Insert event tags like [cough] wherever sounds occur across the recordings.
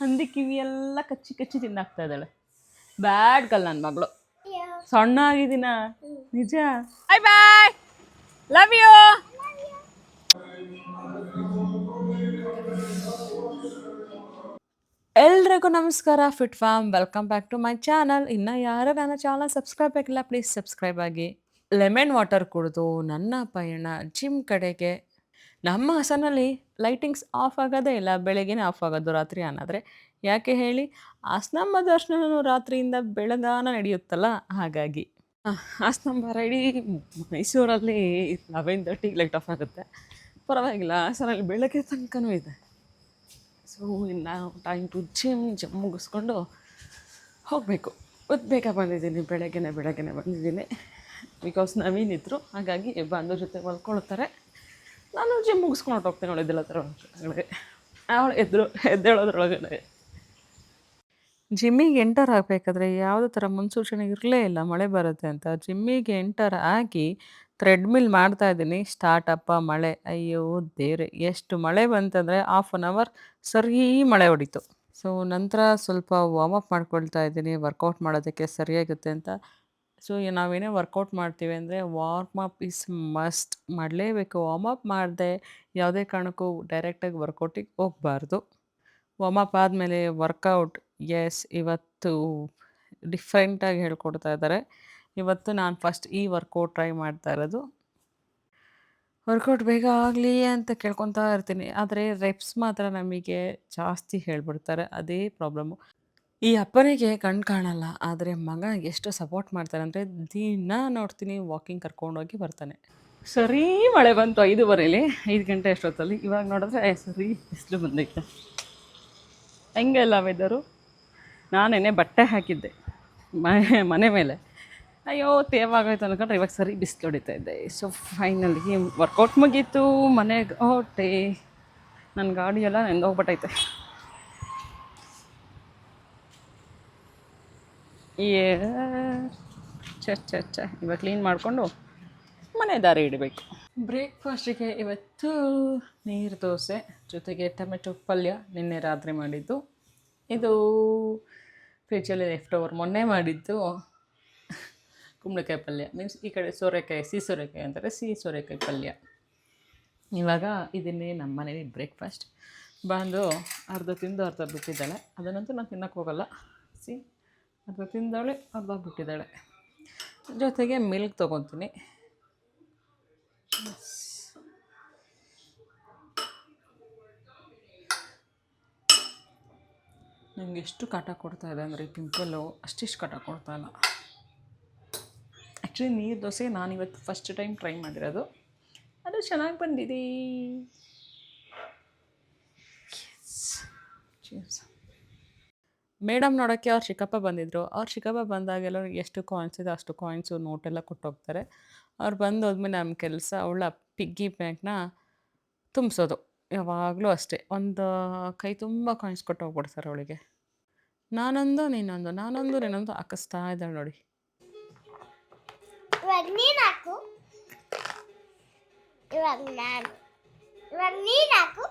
ಹಂದಿ ಕಿವಿ ಎಲ್ಲ ಕಚ್ಚಿ ಕಚ್ಚಿ ತಿನ್ನಾಕ್ತಾ ಇದ್ದಾಳೆ. ಬ್ಯಾಡ್ ಕಲ್ ನನ್ನ ಮಗಳು. ಸಣ್ಣ ಆಗಿದ್ದೀನ ನಿಜ? ಬಾಯ್ ಬಾಯ್ ಲವ್ ಯು ಎಲ್ರಿಗೂ ನಮಸ್ಕಾರ fit form welcome back to my channel ಇನ್ನು ಯಾರು ನನ್ನ ಚಾನಲ್ ಸಬ್ಸ್ಕ್ರೈಬ್ ಆಗಿಲ್ಲ ಪ್ಲೀಸ್ ಸಬ್ಸ್ಕ್ರೈಬ್ ಆಗಿ. ಲೆಮನ್ ವಾಟರ್ ಕುಡಿದು ನನ್ನ ಪಯಣ ಜಿಮ್ ಕಡೆಗೆ ನಮ್ಮ ಹಾಸನಲ್ಲಿ ಲೈಟಿಂಗ್ಸ್ ಆಫ್ ಆಗೋದೇ ಇಲ್ಲ, ಬೆಳಗ್ಗೆನೇ ಆಫ್ ಆಗೋದು ರಾತ್ರಿ ಅನ್ನಾದರೆ ಯಾಕೆ ಹೇಳಿ, ಆಸ್ನಂಬ ದರ್ಶನನು ರಾತ್ರಿಯಿಂದ ಬೆಳಗಾನ ನಡೆಯುತ್ತಲ್ಲ, ಹಾಗಾಗಿ. ಆಸ್ನಂಬ ಇಡೀ ಮೈಸೂರಲ್ಲಿ ಲೆವೆನ್ ತರ್ಟಿಗೆ ಲೈಟ್ ಆಫ್ ಆಗುತ್ತೆ. ಪರವಾಗಿಲ್ಲ, ಹಾಸನಲ್ಲಿ ಬೆಳಗ್ಗೆ ತನಕನೂ ಇದೆ. ಸೊ ಇನ್ನು ಟೈಮ್ ಟು ಜಿಮ್ ಜಿಮ್ ಮುಗಿಸ್ಕೊಂಡು ಹೋಗಬೇಕು. ಇವತ್ತು ಬೇಗ ಬಂದಿದ್ದೀನಿ, ಬೆಳಗ್ಗೆನೆ ಬೆಳಗ್ಗೆನೆ ಬಂದಿದ್ದೀನಿ. ಬಿಕಾಸ್ ನವೀನಿದ್ರು ಹಾಗಾಗಿ ಬಂದು ಜೊತೆ ಮಲ್ಕೊಳ್ತಾರೆ. ನಾನು ಜಿಮ್ ಮುಗಿಸ್ಕೊಂಡು ಹೋಗ್ತೇನೆ ಅವಳಿದ್ದೆಲ್ಲ ಥರ ಒಳಗಡೆ ಅವಳು ಎದ್ರು ಎದ್ದೇಳೋದ್ರೊಳಗಡೆ. ಜಿಮ್ಮಿಗೆ ಎಂಟರ್ ಆಗಬೇಕಾದ್ರೆ ಯಾವುದೇ ಥರ ಮುನ್ಸೂಚನೆ ಇರಲೇ ಇಲ್ಲ, ಮಳೆ ಬರುತ್ತೆ ಅಂತ. ಜಿಮ್ಮಿಗೆ ಎಂಟರ್ ಆಗಿ ಥ್ರೆಡ್ಮಿಲ್ ಮಾಡ್ತಾ ಇದ್ದೀನಿ. ಸ್ಟಾರ್ಟ್ ಅಪ್ಪ ಮಳೆ. ಅಯ್ಯೋ, ದೇವ್ರೆ, ಎಷ್ಟು ಮಳೆ ಬಂತಂದರೆ ಹಾಫ್ ಆನ್ ಅವರ್ ಸರಿ ಮಳೆ ಹೊಡಿತು. ಸೊ ನಂತರ ಸ್ವಲ್ಪ ವಾರ್ಮ್ ಅಪ್ ಮಾಡ್ಕೊಳ್ತಾ ಇದ್ದೀನಿ. ವರ್ಕೌಟ್ ಮಾಡೋದಕ್ಕೆ ಸರಿಯಾಗುತ್ತೆ ಅಂತ ಸೊ ನಾವೇನೇ ವರ್ಕೌಟ್ ಮಾಡ್ತೀವಿ ಅಂದರೆ ವಾರ್ಮ್ ಅಪ್ ಇಸ್ ಮಸ್ಟ್ ಮಾಡಲೇಬೇಕು. ವಾರ್ಮ್ ಅಪ್ ಮಾಡದೆ ಯಾವುದೇ ಕಾರಣಕ್ಕೂ ಡೈರೆಕ್ಟಾಗಿ ವರ್ಕೌಟಿಗೆ ಹೋಗಬಾರ್ದು. ವಾರ್ಮ್ ಅಪ್ ಆದಮೇಲೆ ವರ್ಕೌಟ್, ಎಸ್, ಇವತ್ತು ಡಿಫ್ರೆಂಟಾಗಿ ಹೇಳ್ಕೊಡ್ತಾ ಇದ್ದಾರೆ. ಇವತ್ತು ನಾನು ಫಸ್ಟ್ ಈ ವರ್ಕೌಟ್ ಟ್ರೈ ಮಾಡ್ತಾ ಇರೋದು. ವರ್ಕೌಟ್ ಬೇಗ ಆಗಲಿ ಅಂತ ಕೇಳ್ಕೊತಾ ಇರ್ತೀನಿ. ಆದರೆ ರೆಪ್ಸ್ ಮಾತ್ರ ನಮಗೆ ಜಾಸ್ತಿ ಹೇಳ್ಬಿಡ್ತಾರೆ. ಅದೇ ಪ್ರಾಬ್ಲಮ್ಮು. ಈ ಅಪ್ಪನಿಗೆ ಕಣ್ಣು ಕಾಣಲ್ಲ, ಆದರೆ ಮಗ ಎಷ್ಟು ಸಪೋರ್ಟ್ ಮಾಡ್ತಾನೆ ಅಂದರೆ ದಿನ ನೋಡ್ತೀನಿ ವಾಕಿಂಗ್ ಕರ್ಕೊಂಡೋಗಿ ಬರ್ತಾನೆ. ಸರಿ ಮಳೆ ಬಂತು ಐದೂವರೆಲಿ, ಐದು ಗಂಟೆ ಅಷ್ಟೊತ್ತಲ್ಲಿ. ಇವಾಗ ನೋಡಿದ್ರೆ ಸರಿ, ಬಿಸಿಲು ಬಂದೈತೆ. ಹೆಂಗೆಲ್ಲ ವೆದರು ನಾನೇನೆ ಬಟ್ಟೆ ಹಾಕಿದ್ದೆ, ಮನೆ ಮನೆ ಮೇಲೆ. ಅಯ್ಯೋ, ತೇವಾಗೋಯ್ತು ಅನ್ಕೊಂಡ್ರೆ ಇವಾಗ ಸರಿ ಬಿಸಿಲು ಹೊಡಿತಾ ಇದ್ದೆ ಸೊ ಫೈನಲ್ ವರ್ಕೌಟ್ ಮುಗೀತು, ಮನೆಗೆ ಓಟೆ ನನ್ನ ಗಾಡಿ ಎಲ್ಲ ನೆಂದೋಗ್ಬಿಟ್ಟೈತೆ ಚ ಇವಾಗ ಕ್ಲೀನ್ ಮಾಡಿಕೊಂಡು ಮನೆ ದಾರಿ ಇಡಬೇಕು. ಬ್ರೇಕ್ಫಾಸ್ಟಿಗೆ ಇವತ್ತು ನೀರು ದೋಸೆ, ಜೊತೆಗೆ ಟೊಮೆಟೊ ಪಲ್ಯ ನಿನ್ನೆ ರಾತ್ರಿ ಮಾಡಿದ್ದು. ಇದು ಫ್ರಿಜ್ಜಲ್ಲಿ ಲೆಫ್ಟ್ ಓವರ್ ಮೊನ್ನೆ ಮಾಡಿದ್ದು ಕುಂಬಳಕಾಯಿ ಪಲ್ಯ. ಮೀನ್ಸ್ ಈ ಕಡೆ ಸೋರೆಕಾಯಿ ಸಿಹಿ ಸೋರೆಕಾಯಿ ಅಂತಾರೆ ಸಿಹಿ ಸೋರೆಕಾಯಿ ಪಲ್ಯ. ಇವಾಗ ಇದನ್ನೇ ನಮ್ಮ ಮನೇಲಿ ಬ್ರೇಕ್ಫಾಸ್ಟ್. ಬಂದು ಅರ್ಧ ತಿಂದು ಅರ್ಧ ಬಿಟ್ಟಿದ್ದಾಳೆ. ಅದನ್ನಂತೂ ನಾನು ತಿನ್ನಕ್ಕೆ ಹೋಗಲ್ಲ. ಸಿ ಅರ್ಧ ತಿಂದವಳೆ ಅರ್ಧ ಬಿಟ್ಟಿದ್ದಾಳೆ. ಜೊತೆಗೆ ಮಿಲ್ಕ್ ತೊಗೊತೀನಿ. ನನಗೆ ಎಷ್ಟು ಕಾಟ ಕೊಡ್ತಾ ಇದೆ ಅಂದರೆ ಪಿಂಪಲ್ಲು ಅಷ್ಟಿಷ್ಟು ಕಾಟ ಕೊಡ್ತಾ ಇಲ್ಲ. ಆ್ಯಕ್ಚುಲಿ ನೀರು ದೋಸೆ ನಾನಿವತ್ತು ಫಸ್ಟ್ ಟೈಮ್ ಟ್ರೈ ಮಾಡಿರೋದು. ಅದು ಚೆನ್ನಾಗಿ ಬಂದಿದೆ. ಮೇಡಮ್ ನೋಡೋಕ್ಕೆ ಅವ್ರು ಚಿಕ್ಕಪ್ಪ ಬಂದಿದ್ದರು ಅವ್ರು ಚಿಕ್ಕಪ್ಪ ಬಂದಾಗೆಲ್ಲ ಎಷ್ಟು ಕಾಯಿನ್ಸ್ ಇದೆ ಅಷ್ಟು ಕಾಯಿನ್ಸು ನೋಟೆಲ್ಲ ಕೊಟ್ಟೋಗ್ತಾರೆ. ಅವ್ರು ಬಂದು ಹೋದ್ಮೇಲೆ ನಮ್ಮ ಕೆಲಸ ಅವಳ ಪಿಗ್ಗಿ ಬ್ಯಾಂಕ್ನ ತುಂಬಿಸೋದು. ಯಾವಾಗಲೂ ಅಷ್ಟೇ. ಒಂದು ಕೈ ತುಂಬ ಕಾಯಿನ್ಸ್ ಕೊಟ್ಟು ಹೋಗ್ಬಿಡ್ತಾರೆ ಅವಳಿಗೆ. ನಾನೊಂದು, ನೀನೊಂದು ನಾನೊಂದು, ನೀನೊಂದು ಹಾಕಿಸ್ತಾ ಇದ್ದಾಳೆ ನೋಡಿ. ಇವಾಗ ನೀನ್ ಹಾಕು. ಇವಾಗ ನಾನು. ಇವಾಗ ನೀನು ಹಾಕು.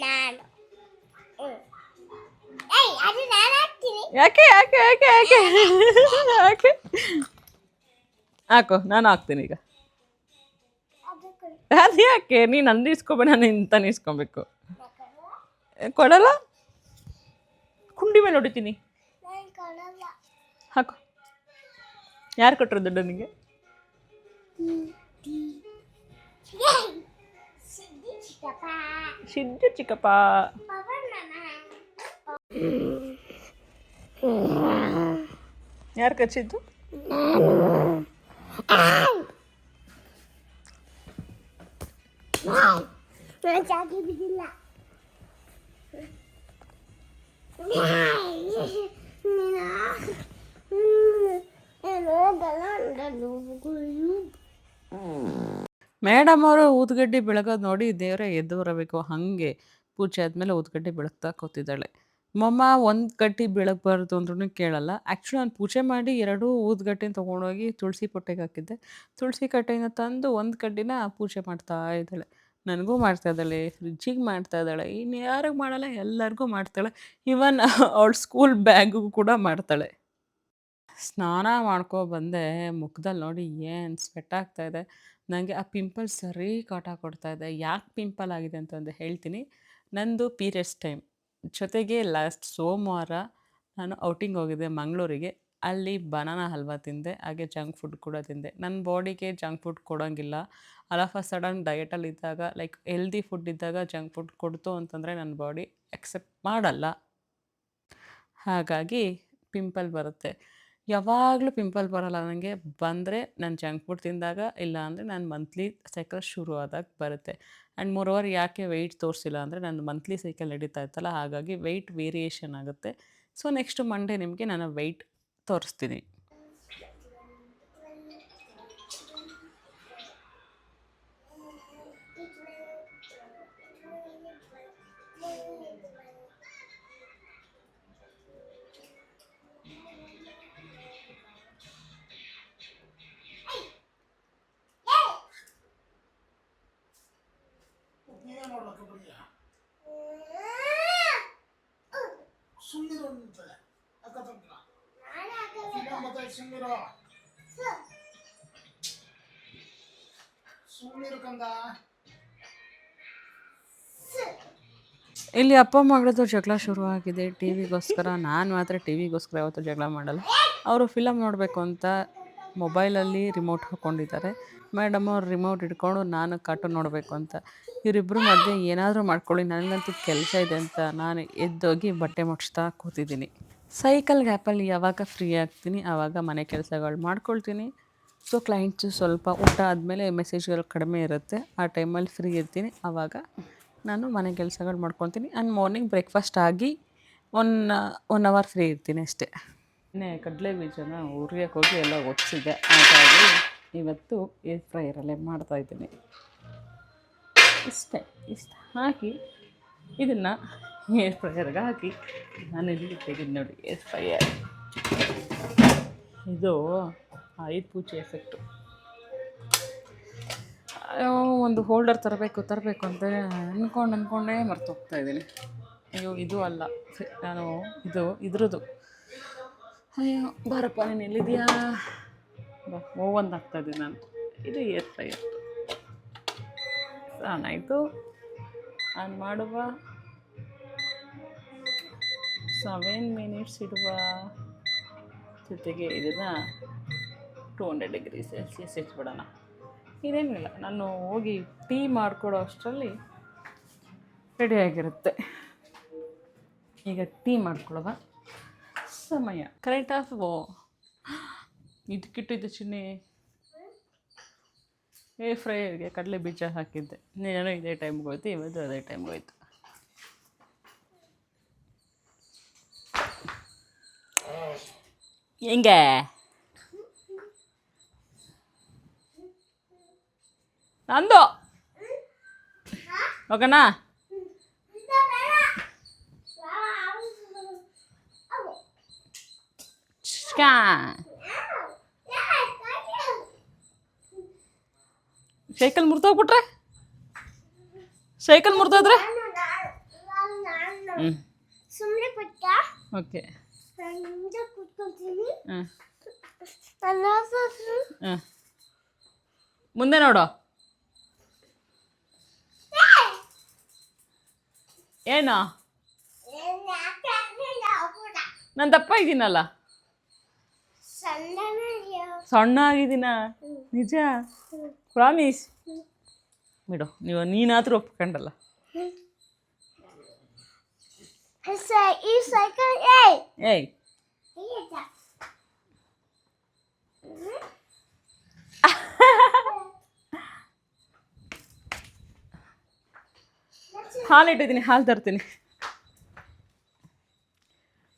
ನಾನು. ಯಾಕೆ ಯಾಕೆ ಯಾಕೆ ಯಾಕೆ? ಯಾಕೆ? ಹಾಕು ನಾನು ಹಾಕ್ತೀನಿ ಈಗ. ಅದು ಯಾಕೆ? ನೀನು ನಂದು ಇಸ್ಕೊಬೇಡ ನಾನು ಇಂತಾನೆ ಇಸ್ಕೊಬೇಕು. ಕೊಡಲ್ಲ? ಕುಂಡಿ ಮೇಲೆ ಹೊಡಿತೀನಿ. ಹಾಕು. ಯಾರು ಕೊಟ್ಟರು ದುಡ್ಡು ನಿಮಗೆ ಏಯ್! ಸಿದ್ದಿ ಚಿಕ್ಕಪ್ಪ ಸಿದ್ದು ಚಿಕ್ಕಪ್ಪ ಪವನ್ ಮಾಮ ಯಾರು ಕಚ್ಚಿದ್ದು ನಾನು ಚಾಟಿ ಬಿದ್ದಿಲ್ಲ ಮೇಡಮ್ ಅವರು ಊದ್ಗಡ್ಡಿ ಬೆಳಗೋದು ನೋಡಿ ದೇವರೇ ಎದ್ದು ಬರಬೇಕು ಹಾಗೆ ಪೂಜೆ ಆದಮೇಲೆ ಊದ್ಗಡ್ಡಿ ಬೆಳಗ್ತಾ ಕೂತಿದ್ದಾಳೆ. ಮೊಮ್ಮ, ಒಂದು ಗಡ್ಡಿ ಬೆಳಗಬಾರ್ದು ಅಂದ್ರೂ ಕೇಳಲ್ಲ. ಆ್ಯಕ್ಚುಲಿ ನಾನು ಪೂಜೆ ಮಾಡಿ ಎರಡೂ ಊದ್ಗಡ್ಡಿನ ತೊಗೊಂಡೋಗಿ ತುಳಸಿ ಪೊಟ್ಟೆಗೆ ಹಾಕಿದ್ದೆ. ತುಳಸಿ ಕಟ್ಟೆನ ತಂದು ಒಂದು ಗಡ್ಡಿನ ಪೂಜೆ ಮಾಡ್ತಾ ಇದ್ದಾಳೆ. ನನಗೂ ಮಾಡ್ತಾ ಇದ್ದಾಳೆ, ಫ್ರಿಜ್ಜಿಗೆ ಮಾಡ್ತಾ ಇದ್ದಾಳೆ ಇನ್ನು ಯಾರಿಗೆ ಮಾಡಲ್ಲ, ಎಲ್ಲರಿಗೂ ಮಾಡ್ತಾಳೆ. ಇವನ್ [laughs] ಅವಳ ಸ್ಕೂಲ್ ಬ್ಯಾಗಿಗೂ ಕೂಡ ಮಾಡ್ತಾಳೆ. ಸ್ನಾನ ಮಾಡ್ಕೊ ಬಂದೆ. ಮುಖದಲ್ಲಿ ನೋಡಿ ಏನು ಸ್ವೆಟ್ ಆಗ್ತಾ ಇದೆ. ನನಗೆ ಆ ಪಿಂಪಲ್ ಸರಿ ಕಾಟ ಕೊಡ್ತಾ ಇದೆ. ಯಾಕೆ ಪಿಂಪಲ್ ಆಗಿದೆ ಅಂತ ಒಂದು ಹೇಳ್ತೀನಿ. ನಂದು ಪೀರಿಯಡ್ಸ್ ಟೈಮ್ ಜೊತೆಗೆ ಲಾಸ್ಟ್ ಸೋಮವಾರ ನಾನು ಔಟಿಂಗ್ ಹೋಗಿದ್ದೆ ಮಂಗಳೂರಿಗೆ. ಅಲ್ಲಿ ಬನಾನಾ ಹಲ್ವಾ ತಿಂದೆ, ಹಾಗೆ ಜಂಕ್ ಫುಡ್ ಕೂಡ ತಿಂದೆ. ನನ್ನ ಬಾಡಿಗೆ ಜಂಕ್ ಫುಡ್ ಕೊಡೋಂಗಿಲ್ಲ. ಅಲಫಾ ಸಡನ್ ಡಯಟಲ್ಲಿ ಇದ್ದಾಗ ಲೈಕ್ ಹೆಲ್ದಿ ಫುಡ್ ಇದ್ದಾಗ ಜಂಕ್ ಫುಡ್ ಕೊಡ್ತು ಅಂತಂದರೆ ನನ್ನ ಬಾಡಿ ಎಕ್ಸೆಪ್ಟ್ ಮಾಡಲ್ಲ. ಹಾಗಾಗಿ ಪಿಂಪಲ್ ಬರುತ್ತೆ. ಯಾವಾಗಲೂ ಪಿಂಪಲ್ ಬರೋಲ್ಲ ನನಗೆ. ಬಂದರೆ ನಾನು ಜಂಕ್ ಫುಡ್ ತಿಂದಾಗ, ಇಲ್ಲ ಅಂದರೆ ನಾನು ಮಂತ್ಲಿ ಸೈಕಲ್ ಶುರು ಆದಾಗ ಬರುತ್ತೆ. ಆ್ಯಂಡ್ ಓವರ್ ಯಾಕೆ ವೆಯ್ಟ್ ತೋರಿಸಿಲ್ಲ ಅಂದರೆ ನಾನು ಮಂತ್ಲಿ ಸೈಕಲ್ ನಡೀತಾ ಇತ್ತಲ್ಲ, ಹಾಗಾಗಿ ವೆಯ್ಟ್ ವೇರಿಯೇಷನ್ ಆಗುತ್ತೆ. ಸೊ ನೆಕ್ಸ್ಟ್ ಮಂಡೇ ನಿಮಗೆ ನಾನು ವೆಯ್ಟ್ ತೋರಿಸ್ತೀನಿ. ಇಲ್ಲಿ ಅಪ್ಪ ಮಗಳದ್ದು ಜಗಳ ಶುರುವಾಗಿದೆ ಟಿ ವಿಗೋಸ್ಕರ ನಾನು ಮಾತ್ರ ಟಿ ವಿಗೋಸ್ಕರ ಯಾವತ್ತೂ ಜಗಳ ಮಾಡಲ್ಲ ಅವರು ಫಿಲಮ್ ನೋಡಬೇಕು ಅಂತ ಮೊಬೈಲಲ್ಲಿ ರಿಮೋಟ್ ಹಾಕ್ಕೊಂಡಿದ್ದಾರೆ ಮೇಡಮ್ ಅವ್ರು ರಿಮೋಟ್ ಇಟ್ಕೊಂಡು ನಾನು ಕಾರ್ಟೂನ್ ನೋಡಬೇಕು ಅಂತ ಇವರಿಬ್ಬರು ಮಧ್ಯೆ ಏನಾದರೂ ಮಾಡ್ಕೊಳ್ಳಿ ನನಗಂತೂ ಕೆಲಸ ಇದೆ ಅಂತ ನಾನು ಎದ್ದೋಗಿ ಬಟ್ಟೆ ಮುಟ್ಸ್ತಾ ಕೂತಿದ್ದೀನಿ ಸೈಕಲ್ ಗ್ಯಾಪಲ್ಲಿ ಯಾವಾಗ ಫ್ರೀ ಆಗ್ತೀನಿ, ಆವಾಗ ಮನೆ ಕೆಲಸಗಳು ಮಾಡ್ಕೊಳ್ತೀನಿ. ಸೊ ಕ್ಲೈಂಟ್ಸು ಸ್ವಲ್ಪ ಊಟ ಆದಮೇಲೆ ಮೆಸೇಜ್ಗಳು ಕಡಿಮೆ ಇರುತ್ತೆ. ಆ ಟೈಮಲ್ಲಿ ಫ್ರೀ ಇರ್ತೀನಿ. ಆವಾಗ ನಾನು ಮನೆ ಕೆಲಸಗಳು ಮಾಡ್ಕೊತೀನಿ ಆ್ಯಂಡ್ ಮಾರ್ನಿಂಗ್ ಬ್ರೇಕ್ಫಾಸ್ಟ್ ಆಗಿ ಒನ್ ಒನ್ ಅವರ್ ಫ್ರೀ ಇರ್ತೀನಿ ಅಷ್ಟೇ. ಇನ್ನೇ ಕಡಲೆ ಬೀಜನ ಉರಿಯಕ್ಕೆ ಹೋಗಿ ಎಲ್ಲ ಒತ್ತಿದೆ ಹಾಗಾಗಿ ಇವತ್ತು ಏರ್ ಫ್ರೈಯರಲ್ಲೇ ಮಾಡ್ತಾಯಿದ್ದೀನಿ ಇಷ್ಟೇ. ಇಷ್ಟ. ಹಾಕಿ ಇದನ್ನು ಏರ್ ಫ್ರೈಯರ್ಗೆ ಹಾಕಿ ನಾನು ಇಲ್ಲಿ ಇಟ್ಟಿದ್ದೀನಿ ನೋಡಿ. ಏರ್ ಫ್ರೈಯರ್ ಇದು ಐದು ಪೂಜೆ ಎಫೆಕ್ಟು ಒಂದು ಹೋಲ್ಡರ್ ತರಬೇಕು ತರಬೇಕು ಅಂತ ಅಂದ್ಕೊಂಡು ಅಂದ್ಕೊಂಡೇ ಮರ್ತು ಹೋಗ್ತಾ ಇದ್ದೀನಿ. ಅಯ್ಯೋ, ಇದು ಅಲ್ಲ. ನಾನು ಇದು, ಇದ್ರದ್ದು. ಅಯ್ಯೋ, ಬಾರಪ್ಪ, ನೀನು ಎಲ್ಲಿದೆಯಾ ಬಾ ಓವನ್ ಇದ್ದೀನಿ ನಾನು. ಇದು ಏರ್ ಫ್ರೈಯರ್ ಆಯಿತು. ಆನ್ ಮಾಡುವ. ಸೆವೆನ್ ಮಿನಿಟ್ಸ್ ಇಡುವ ಜೊತೆಗೆ ಇದನ್ನು ಟೂ ಹಂಡ್ರೆಡ್ ಡಿಗ್ರಿ ಸೆಲ್ಸಿಯಸ್ ಇಟ್ಬಿಡೋಣ. ಇದೇನಿಲ್ಲ ನಾನು ಹೋಗಿ ಟೀ ಮಾಡಿಕೊಡೋ ಅಷ್ಟರಲ್ಲಿ ರೆಡಿಯಾಗಿರುತ್ತೆ ಈಗ ಟೀ ಮಾಡ್ಕೊಳ್ಳುವ ಸಮಯ. ಕರೆಂಟ್ ಆಫ್ ಓ? ಇದಕ್ಕಿಟ್ಟಿದ್ದೆ ಚಿನ್ನಿ. ಏ ಫ್ರೈಗೆ ಕಡಲೆ ಬೀಜ ಹಾಕಿದ್ದೆ. ನೀನೇನೋ ಇದೇ ಟೈಮ್ಗೆ ಹೋಯ್ತು, ಇವತ್ತು ಅದೇ ಟೈಮ್ಗೆ ಹೋಯ್ತು. ಹೆಂಗೆ ನಂದು ಓಕೆನಾ ಚಿಕ್ಕ ಸೈಕಲ್ ಮುರಿದೋಗ್ಬಿಟ್ರೆ ಸೈಕಲ್ ಮುರಿದೋದ್ರೆ ಹ್ಞೂ ಸುಮ್ಮನೆ ಪುಟ್ಟ ಓಕೆ ನಾನು ಮುಂದೆ ನೋಡು. ಏನೋ? ನಾನು ದಪ್ಪ ಇದ್ದೀನಲ್ಲ ಸಣ್ಣ ಆಗಿದ್ದೀನ? ನಿಜ? ಪ್ರಾಮಿಸ್. ಬಿಡು ನೀವು ನೀನಾದರೂ ಒಪ್ಕೊಂಡಲ್ಲ. ಏಯ್! ಹಾಲು ಇಟ್ಟಿದ್ದೀನಿ ಹಾಲು ತರ್ತೀನಿ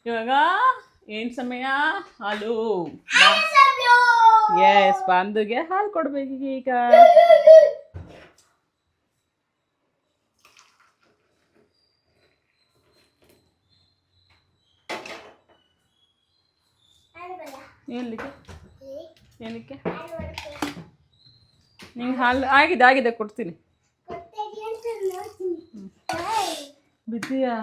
ಇವಾಗ ಏನು ಸಮಯ ಹಾಲು ಎಸ್ ಬಂದುಗೆ ಹಾಲು ಕೊಡ್ಬೇಕು ಈಗ ಏನಕ್ಕೆ? ಏನಕ್ಕೆ ನಿಂಗೆ ಹಾಲು ಆಗಿದೆ ಆಗಿದೆ ಕೊಡ್ತೀನಿ. ಬಿದ್ದೀಯಾ?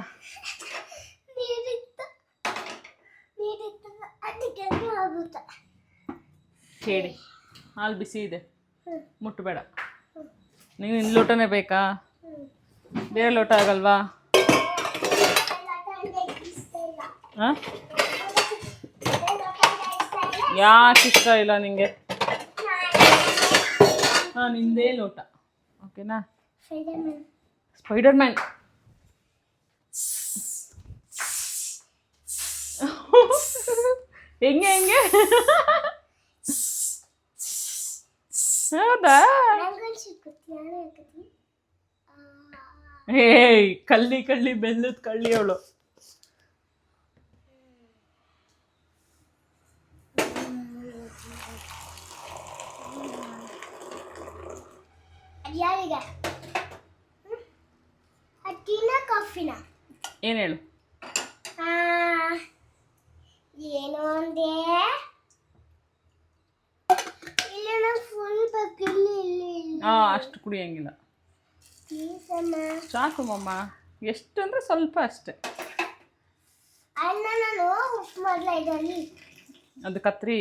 ಹೇಳಿ ಹಾಲು ಬಿಸಿ ಇದೆ. ಮುಟ್ಟಬೇಡ. ನೀವು ಇನ್ನು ಲೋಟನೇ ಬೇಕಾ? ಬೇರೆ ಲೋಟ ಆಗಲ್ವಾ? ಹಾಂ ಯಾಕೆ ಇಷ್ಟ ಇಲ್ಲ ನಿಂಗೆ? ಹಾಂ ನಿಂದೇ ಲೋಟ. ಓಕೆನಾ? ಸ್ಪೈಡರ್ ಮ್ಯಾನ್ ಹೆಂಗೆ? ಹೆಂಗೆ ಹೌದಾ? ಏಯ್ ಕಳ್ಳಿ ಕಳ್ಳಿ ಬೆಲ್ಲದ ಕಳ್ಳಿ ಅವಳು. ಯಾರಿಗೆ? ಟೀನ ಕಾಫಿನ? ಏನು ಹೇಳು. ಏನು ಅಂದೆ. ಇಲ್ಲ ಫುಲ್ ಬೇಕು ಇಲ್ಲ ಹಾಂ ಅಷ್ಟು ಕುಡಿಯಂಗಿಲ್ಲ. ಸಾಕು ಮಮ್ಮ ಎಷ್ಟು ಅಂದರೆ ಸ್ವಲ್ಪ ಅಷ್ಟೇ. ಅಣ್ಣ ನಾನು ಉಪ್ಪು ಮಾಡಲ ಇದರಲ್ಲಿ ಅದು ಕತ್ರಿ.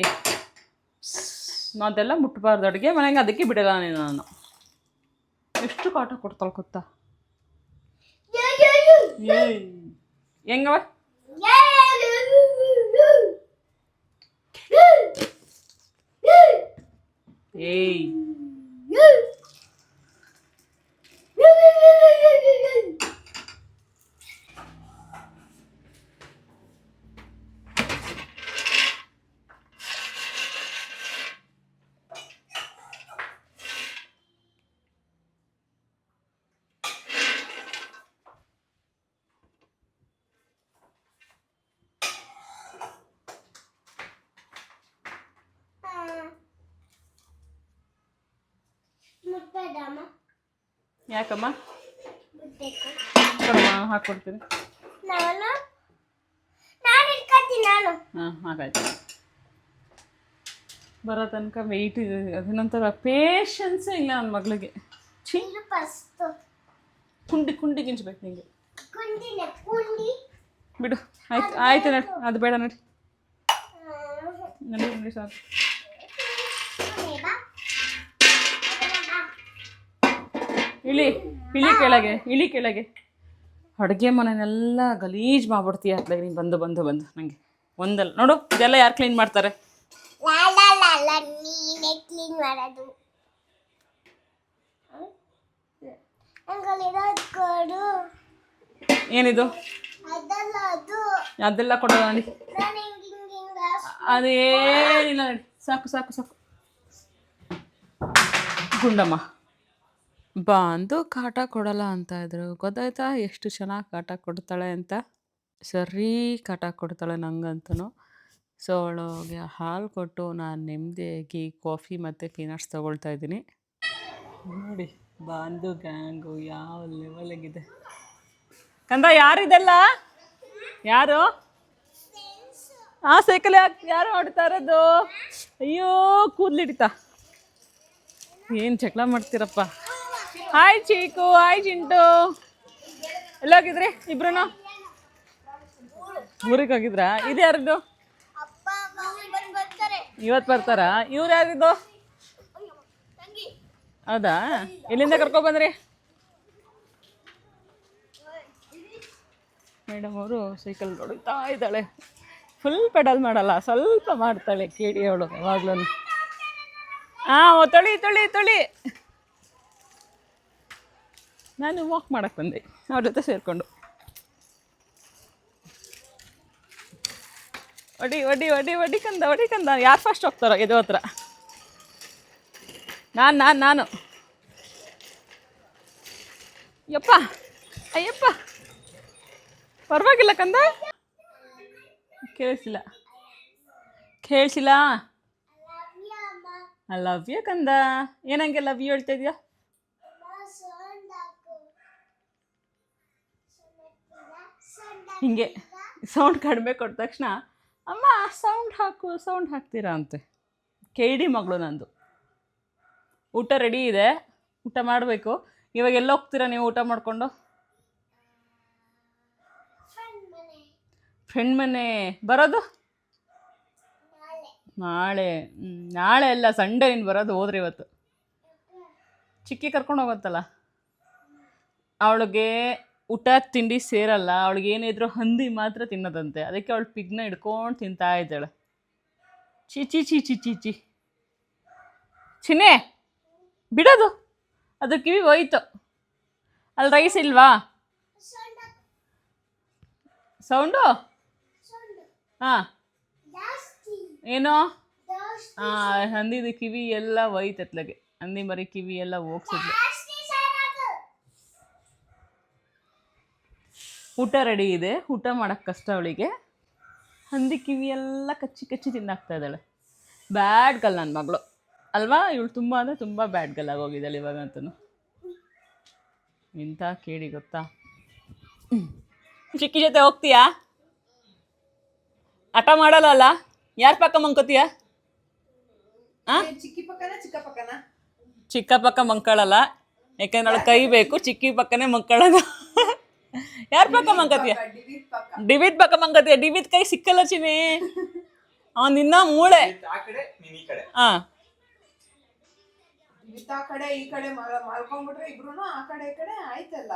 ಅದೆಲ್ಲ ಮುಟ್ಟಬಾರ್ದು ಅಡುಗೆ. ಮನೆಗೆ ಅದಕ್ಕೆ ಬಿಡಲ್ಲ ನೀನು ನಾನು. ಎಷ್ಟು ಕಾಟ ಕೊಡ್ತಾಳೆ ಗೊತ್ತಾ? ಏಯ್. ಹೆಂಗವ ಏಯ್. ಯಾಕಮ್ಮ? ಹಾಕ್ಕೊಡ್ತೀನಿ ಹಾಂ ಹಾಗಾಯ್ತು. ಬರೋ ತನಕ ವೆಯ್ಟ್ ಇದೆ. ಅದನ್ನಂತರ ಪೇಷನ್ಸೇ ಇಲ್ಲ ನನ್ನ ಮಗಳಿಗೆ. ಕುಂಡಿ ಕುಂಡಿ ಗಿಂಚ್ಬೇಕು ನಿಂಗೆ. ಬಿಡು. ಆಯ್ತು ಆಯ್ತು ನೋಡಿ. ಅದು ಬೇಡ ನೋಡಿ. ನಡಿ ನೋಡಿ ಸಾಕು. ಇಳಿ ಇಳಿ ಕೆಳಗೆ ಇಳಿ ಕೆಳಗೆ. ಅಡುಗೆ ಮನೆನೆಲ್ಲ ಗಲೀಜು ಮಾಡ್ಬಿಡ್ತೀಯ. ಅತ್ಲಾಗ ನೀನು ಬಂದು ಬಂದು ಬಂದು ನನಗೆ ಒಂದಲ್ಲ ನೋಡು ಇದೆಲ್ಲ ಯಾರು ಕ್ಲೀನ್ ಮಾಡ್ತಾರೆ? ಕ್ಲೀನ್ ಮಾಡೋದು. ಏನಿದು? ಅದಲ್ಲ ಅದು. ಅದೆಲ್ಲ ಕೊಡೋದು ನೋಡಿ ಅದೇನಿಲ್ಲ ನಡಿ. ಸಾಕು ಸಾಕು ಸಾಕು. ಗುಂಡಮ್ಮ. ಬಂದು ಕಾಟ ಕೊಡಲ್ಲ ಅಂತ ಇದ್ರು. ಗೊತ್ತಾಯ್ತಾ? ಎಷ್ಟು ಚೆನ್ನಾಗಿ ಕಾಟ ಕೊಡ್ತಾಳೆ ಅಂತ? ಸರಿ ಕಾಟ ಕೊಡ್ತಾಳೆ ನಂಗಂತೂ ಸೊ ಅವಳಿಗೆ ಹಾಲು ಕೊಟ್ಟು ನಾನು ನೆಮ್ಮದಿಯಾಗಿ ಕಾಫಿ ಮತ್ತು ಪೀನಟ್ಸ್ ತೊಗೊಳ್ತಾ ಇದ್ದೀನಿ. ನೋಡಿ ಬಾಂಧು ಗ್ಯಾಂಗು ಯಾವ ಲೆವೆಲಿಗಿದೆ. ಕಂದ, ಯಾರಿದೆಲ್ಲ? ಯಾರು? ಆ ಸೈಕಲ್ ಯಾಕೆ, ಯಾರು ಆಡ್ತಾ ಇರೋದು? ಅಯ್ಯೋ ಕೂದ್ಲಿಡಿತಾ ಏನು ಚಕ್ಲ ಮಾಡ್ತೀರಪ್ಪ? ಹಾಯ್ ಚೀಕು ಹಾಯ್ ಚಿಂಟು ಎಲ್ಲೋಗಿದ್ರಿ? ಇಬ್ರು ಊರಿಗೆ ಹೋಗಿದ್ರಾ? ಇದು ಯಾರಿದ್ದು ಇವತ್ತು ಬರ್ತಾರಾ? ಇವ್ರು ಯಾರಿದ್ದು ಹೌದಾ? ಎಲ್ಲಿಂದ ಕರ್ಕೊಬಂದ್ರಿ ಮೇಡಮ್ ಅವರು ಸೈಕಲ್ ಹೊಡಿತಾ ಇದ್ದಾಳೆ. ಫುಲ್ ಪೆಡಲ್ ಮಾಡಲ್ಲ, ಸ್ವಲ್ಪ ಮಾಡ್ತಾಳೆ ಕೇಳಿ ಅವಳು ಯಾವಾಗ್ಲೂ ಹಾಂ ತೊಳಿ ತೊಳಿ ತೊಳಿ. ನಾನು ವಾಕ್ ಮಾಡಕ್ಕೆ ಬಂದೆ. ಅವ್ರ ಜೊತೆ ಸೇರಿಕೊಂಡು. ಒಡಿ ಒಡಿ ಒಡಿ ಒಡಿ ಕಂದ ಒಡಿ ಕಂದ. ಯಾರು ಫಸ್ಟ್ ಹೋಗ್ತಾರೋ ಇದು ಹತ್ರ. ನಾನು ನಾನು ನಾನು. ಯಪ್ಪ, ಅಯ್ಯಪ್ಪ. ಪರವಾಗಿಲ್ಲ ಕಂದ. ಕೇಳಿಸಿಲ್ಲ ಕೇಳಿಸಿಲ್ಲ ಲವ್ ಯು ಕಂದ. ಏನಂಗೆ ಲವ್ ಯು ಹೇಳ್ತಾ ಇದೆಯಾ ಅಮ್ಮ ಸೌಂಡ್ ಹಾಕು ಸೌಂಡ್ ಹಿಂಗೆ ಸೌಂಡ್ ಕಡಿಮೆ ಕೊಟ್ಟ ತಕ್ಷಣ, ಅಮ್ಮ ಸೌಂಡ್ ಹಾಕು ಸೌಂಡ್ ಹಾಕ್ತೀರಾ? ಅಂತೆ. ಕೇಳಿ ಮಗಳು ನಂದು. ಊಟ ರೆಡಿ ಇದೆ. ಊಟ ಮಾಡಬೇಕು. ಇವಾಗ ಎಲ್ಲ ಹೋಗ್ತೀರಾ ನೀವು ಊಟ ಮಾಡಿಕೊಂಡು? ಫ್ರೆಂಡ್ ಮನೆ. ಬರೋದು? ನಾಳೆ. ನಾಳೆ ಅಲ್ಲ ಸಂಡೇ ನೀನು ಬರೋದು ಹೋದ್ರೆ ಇವತ್ತು. ಚಿಕ್ಕಿ ಕರ್ಕೊಂಡು ಹೋಗುತ್ತಲ್ಲ? ಅವಳಿಗೆ ಊಟ ತಿಂಡಿ ಸೇರಲ್ಲ ಅವಳಿಗೆ ಏನಿದ್ರು ಹಂದಿ ಮಾತ್ರ ತಿನ್ನದಂತೆ. ಅದಕ್ಕೆ ಅವಳು ಪಿಗ್ನ ಹಿಡ್ಕೊಂಡು ತಿಂತಾ ಇದ್ದಾಳೆ. ಚಿ ಚಿ ಚಿ ಚಿ ಚಿ ಚಿ ಚಿನ್ನೆ ಬಿಡೋದು. ಅದು ಕಿವಿ ಹೋಯ್ತು. ಅಲ್ಲಿ ರೈಸ್ ಇಲ್ವಾ? ಸೌಂಡು? ಹಾಂ. ಏನೋ? ಹಾಂ ಹಂದಿದ ಕಿವಿ ಎಲ್ಲ ಹೋಯ್ತು ಅತ್ಲಗೆ ಹಂದಿ ಮರಿ ಕಿವಿ ಎಲ್ಲ ಹೋಗ್ಸಿದ್ಲು ಜಾಸ್ತಿ ಸಾಕು ಊಟ ರೆಡಿ ಇದೆ. ಊಟ ಮಾಡೋಕ್ಕೆ ಕಷ್ಟ ಅವಳಿಗೆ. ಹಂದಿ ಕಿವಿ ಎಲ್ಲ ಕಚ್ಚಿ ಕಚ್ಚಿ ತಿನ್ನಾಕ್ತಾ ಇದ್ದಾಳೆ. ಬ್ಯಾಡ್ ಗಲ್ ನನ್ನ ಮಗಳು. ಅಲ್ವಾ? ಇವಳು ತುಂಬ ಅಂದರೆ ತುಂಬ ಬ್ಯಾಡ್ ಗಲ್ ಆಗೋಗಿದ್ದಾಳೆ ಇವಾಗಂತೂ ಇಂಥ ಕೇಳಿ ಗೊತ್ತಾ? ಚಿಕ್ಕಿ ಜೊತೆ ಹೋಗ್ತೀಯಾ? ಹಠ ಮಾಡಲ್ಲ ಅಲ್ಲ? ಯಾರ ಪಕ್ಕ ಮಂಕೋತೀಯ? ಚಿಕ್ಕಿ ಪಕ್ಕ ಮಂಕಳಲ್ಲ. ಯಾಕಂದ್ರೆ ಅವಳು ಕೈ ಬೇಕು ಚಿಕ್ಕಿ ಪಕ್ಕನೇ ಮಂಕೊಳ್ಳೋದು ಯಾರ ಪಕ್ಕ ಮಂಗತಿಯ ಡಿವಿಟ್ ಪಕ್ಕ ಡಿವಿತ್ ಪಕ್ಕ. ಮಂಕತೀಯ ಡಿವಿತ್ ಕೈ ಸಿಕ್ಕಲ್ಲ ಚಿನಿ ಅವನ್ ನಿನ್ನ ಮೂಳೆ. ಆ ಕಡೆ ನೀನ್ ಈ ಕಡೆ. ಹಾ ಆ ಕಡೆ ಈ ಕಡೆ ಮಾಲ್- ಮಾಲ್ಕೊಂಡ್ಬಿಟ್ರೆ ಇಬ್ರು ಆ ಕಡೆ ಈ ಕಡೆ ಆಯ್ತಲ್ಲ.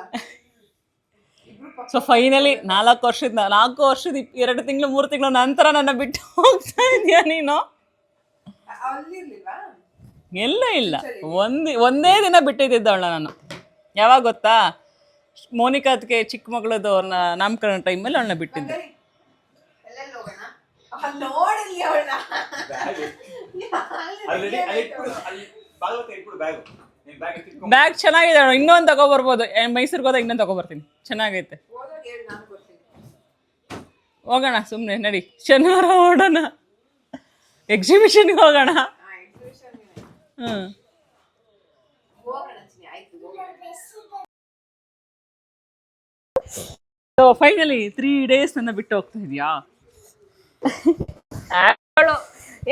ಇಬ್ರು ಪಕ್ಕ. ಸೊ ಫೈನಲಿ ನಾಲ್ಕು ವರ್ಷದ ನಾಲ್ಕು ವರ್ಷದ ಎರಡು ತಿಂಗಳು ಮೂರು ತಿಂಗಳು ನಂತರ ನನ್ನ ಬಿಟ್ಟು ಹೋಗ್ತಾ ಇದೀಯ ನೀನು? ಎಲ್ಲ ಇಲ್ಲ. ಒಂದು ಒಂದೇ ದಿನ ಬಿಟ್ಟಿದ್ದಿದ್ದವಳ ನಾನು. ಯಾವಾಗ ಗೊತ್ತಾ? ಮೋನಿಕಾ ಅದಕ್ಕೆ ಚಿಕ್ಕ ಮಗಳದು ಅವ್ರನ್ನ ನಾಮಕರಣ ಟೈಮಲ್ಲಿ ಅವಳನ್ನ ಬಿಟ್ಟಿದ್ದೆ. ಬ್ಯಾಗ್. ಚೆನ್ನಾಗಿದೆ. ಇನ್ನೊಂದು ತಗೋಬರ್ಬೋದು. ಮೈಸೂರಿಗೆ ಹೋದಾಗ ಇನ್ನೊಂದು ತಗೋಬರ್ತೀನಿ. ಚೆನ್ನಾಗೈತೆ. ಹೋಗೋಣ ಸುಮ್ಮನೆ ನಡಿ. ಶನಿವಾರ ಹೋಗೋಣ. ಎಕ್ಸಿಬಿಷನ್ಗೆ ಹೋಗೋಣ. ಹ್ಞೂ ಹೋಗೋಣ ಚಿನಿ ಆಯ್ತು ಹೋಗೋಣ ಸೊ ಫೈನಲಿ ತ್ರೀ ಡೇಸ್ ನನ್ನ ಬಿಟ್ಟು ಹೋಗ್ತಾ ಇದೀಯಾ? [laughs]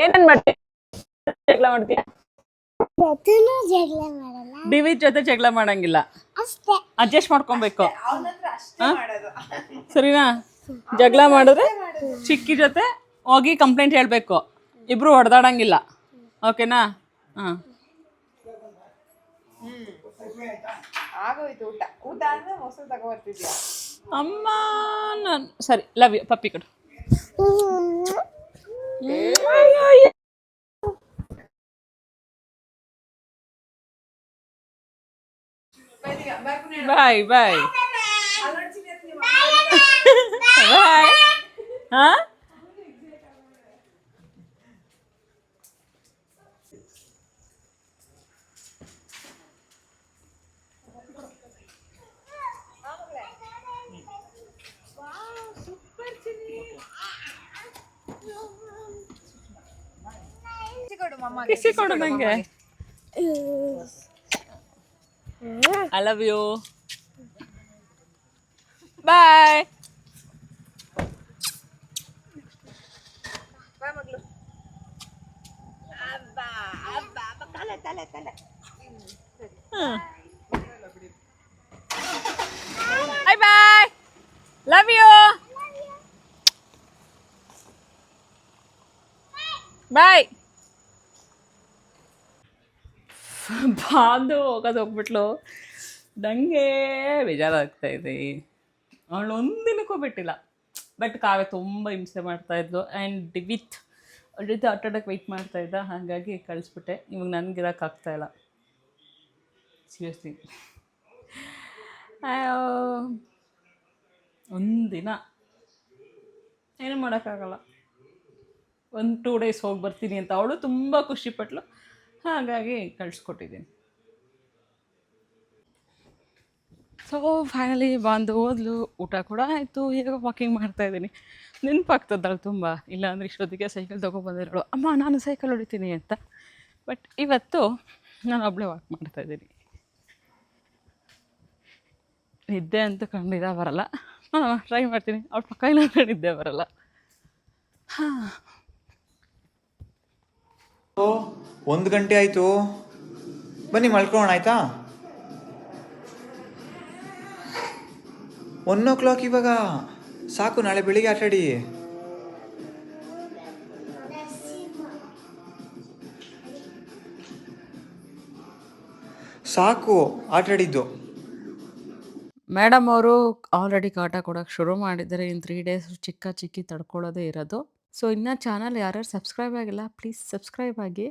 ಏನೇನ್ ಮಾಡ್ತೀಯ ಜಗಳ ಮಾಡ್ತೀಯ? ಪ್ರತಿನೂ ಜಗಳ ಮಾಡಲ್ಲ. ಡಿವಿ ಜೊತೆ ಜಗಳ ಮಾಡಂಗಿಲ್ಲ. ಅಷ್ಟೇ. ಅಡ್ಜಸ್ಟ್ ಮಾಡ್ಕೊಬೇಕು. ಅವನ ಅಷ್ಟೇ ಮಾಡೋದು. ಸರಿನಾ? ಜಗಳ ಮಾಡಿದ್ರೆ ಚಿಕ್ಕಿ ಜೊತೆ ಹೋಗಿ ಕಂಪ್ಲೇಂಟ್ ಹೇಳಬೇಕು. ಇಬ್ರು ಹೊಡೆದಾಡಂಗಿಲ್ಲ. ಓಕೆನಾ? ಹ್ಮ್. ಆಗೋಯ್ತು ಊಟ. ಊಟ ಅಂದ್ರೆ ಮೊಸರು ತಗೊಬರ್ತಿದ್ಯಾ ಅಮ್ಮ ನಾನು ಸರಿ ಲವ್ ಯು ಪಪ್ಪಿ ಕೊಡು ಬಾಯ್ ಬಾಯ್ ಬಾಯ್ ಹಾ ಕಿಸಿ ಕೊಡು ನಂಗೆ I love you bye bye bye love you bye ಬಾಂದು ಹೋಗೋದು ಹೋಗ್ಬಿಟ್ಲು. ನನಗೆ ಬೇಜಾರಾಗ್ತಾ ಇದೆ ಅವಳು ಒಂದಿನಕ್ಕೂ ಬಿಟ್ಟಿಲ್ಲ. ಬಟ್ ಕಾವ್ಯ ತುಂಬ ಹಿಂಸೆ ಮಾಡ್ತಾಯಿದ್ಲು ಆ್ಯಂಡ್ ವಿತ್ ಅವ್ರ ಜೊತೆ ಆಟ ಆಡೋಕ್ಕೆ ವೆಯ್ಟ್ ಮಾಡ್ತಾಯಿದ್ದ ಹಾಗಾಗಿ ಕಳಿಸ್ಬಿಟ್ಟೆ. ಇವಾಗ ನನಗಿರೋಕ್ಕಾಗ್ತಾಯಿಲ್ಲ ಸೀರಿಯಸ್ಲಿ ಒಂದಿನ ಏನೂ ಮಾಡೋಕ್ಕಾಗಲ್ಲ. ಒಂದು ಟೂ ಡೇಸ್ ಹೋಗಿ ಬರ್ತೀನಿ ಅಂತ. ಅವಳು ತುಂಬ ಖುಷಿಪಟ್ಲು. ಹಾಗಾಗಿ ಕಳಿಸ್ಕೊಟ್ಟಿದ್ದೀನಿ. ಸೊ ಫೈನಲಿ ಬಂದು ಹೋದ್ಲು ಊಟ ಕೂಡ ಆಯಿತು. ಈಗ ವಾಕಿಂಗ್ ಮಾಡ್ತಾಯಿದ್ದೀನಿ ನೆನಪಾಗ್ತದಳು ತುಂಬ. ಇಲ್ಲಾಂದರೆ ಇಷ್ಟೊತ್ತಿಗೆ ಸೈಕಲ್ ತೊಗೊಬಂದಿರೋಳು ಅಮ್ಮ, ನಾನು ಸೈಕಲ್ ಹೊಡಿತೀನಿ ಅಂತ. ಬಟ್ ಇವತ್ತು ನಾನು ಒಬ್ಬಳೇ ವಾಕ್ ಮಾಡ್ತಾಯಿದ್ದೀನಿ ನಿದ್ದೆ ಅಂತ ಖಂಡಿತ ಬರಲ್ಲ. ನಾನು ಟ್ರೈ ಮಾಡ್ತೀನಿ. ಅವ್ರ ಪಕ್ಕ ಇಲ್ಲ ನಿದ್ದೆ ಬರಲ್ಲ. ಹಾಂ ಒಂದು ಗಂಟೆ ಆಯ್ತು. ಬನ್ನಿ ಮಲ್ಕೊಳ್ಳೋಣ, ಆಯ್ತಾ? ಒನ್ ಓ ಕ್ಲಾಕ್ ಇವಾಗ. ಸಾಕು, ನಾಳೆ ಬೆಳಿಗ್ಗೆ ಆಟಾಡಿ ಸಾಕು ಆಟಾಡಿದ್ದು ಮೇಡಮ್ ಅವರು ಆಲ್ರೆಡಿ ಕಾಟ ಕೊಡೋಕ್ಕೆ ಶುರು ಮಾಡಿದ್ದಾರೆ. ಇನ್ನು ತ್ರೀ ಡೇಸ್ ಚಿಕ್ಕ ಚಿಕ್ಕಿ ತಡ್ಕೊಳ್ಳೋದೇ ಇರೋದು. ಸೊ ಇನ್ನು ಚಾನಲ್ ಯಾರ್ಯಾರು ಸಬ್ಸ್ಕ್ರೈಬ್ ಆಗಿಲ್ಲ ಪ್ಲೀಸ್ ಸಬ್ಸ್ಕ್ರೈಬ್ ಆಗಿ.